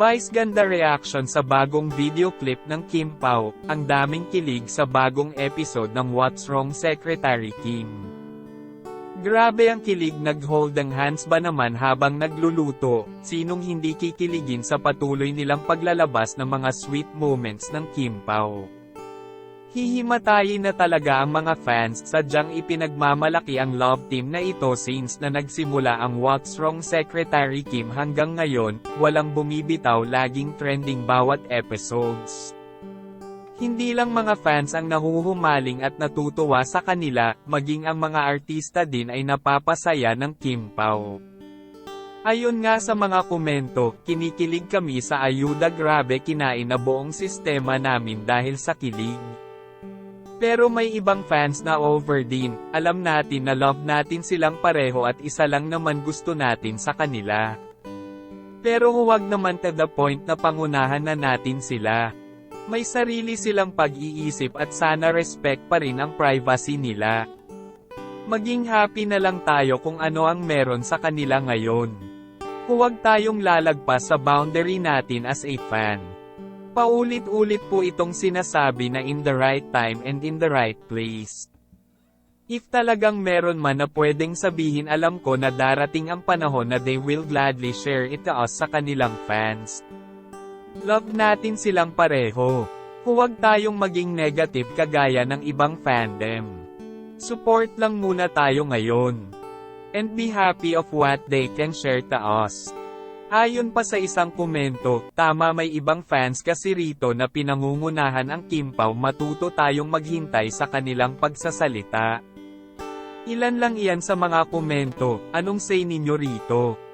Vice ganda reaction sa bagong video clip ng Kim Pao, ang daming kilig sa bagong episode ng What's Wrong Secretary Kim. Grabe ang kilig nag-hold ang hands ba naman habang nagluluto, sinong hindi kikiligin sa patuloy nilang paglalabas ng mga sweet moments ng Kim Pao. Hihimatayin na talaga ang mga fans, sadyang ipinagmamalaki ang love team na ito since na nagsimula ang What's Wrong Secretary Kim hanggang ngayon, walang bumibitaw laging trending bawat episodes. Hindi lang mga fans ang nahuhumaling at natutuwa sa kanila, maging ang mga artista din ay napapasaya ng Kim Pao. Ayon nga sa mga komento, kinikilig kami sa ayuda grabe kinain na buong sistema namin dahil sa kilig. Pero may ibang fans na over din, alam natin na love natin silang pareho at isa lang naman gusto natin sa kanila. Pero huwag naman to the point na pangunahan na natin sila. May sarili silang pag-iisip at sana respect pa rin ang privacy nila. Maging happy na lang tayo kung ano ang meron sa kanila ngayon. Huwag tayong lalagpas sa boundary natin as a fan. Paulit-ulit po itong sinasabi na in the right time and in the right place. If talagang meron man na pwedeng sabihin alam ko na darating ang panahon na they will gladly share it to us sa kanilang fans. Love natin silang pareho. Huwag tayong maging negative kagaya ng ibang fandom. Support lang muna tayo ngayon. And be happy of what they can share to us. Ayon pa sa isang komento, tama may ibang fans kasi rito na pinangungunahan ang Kim Pao matuto tayong maghintay sa kanilang pagsasalita. Ilan lang iyan sa mga komento, anong say ninyo rito?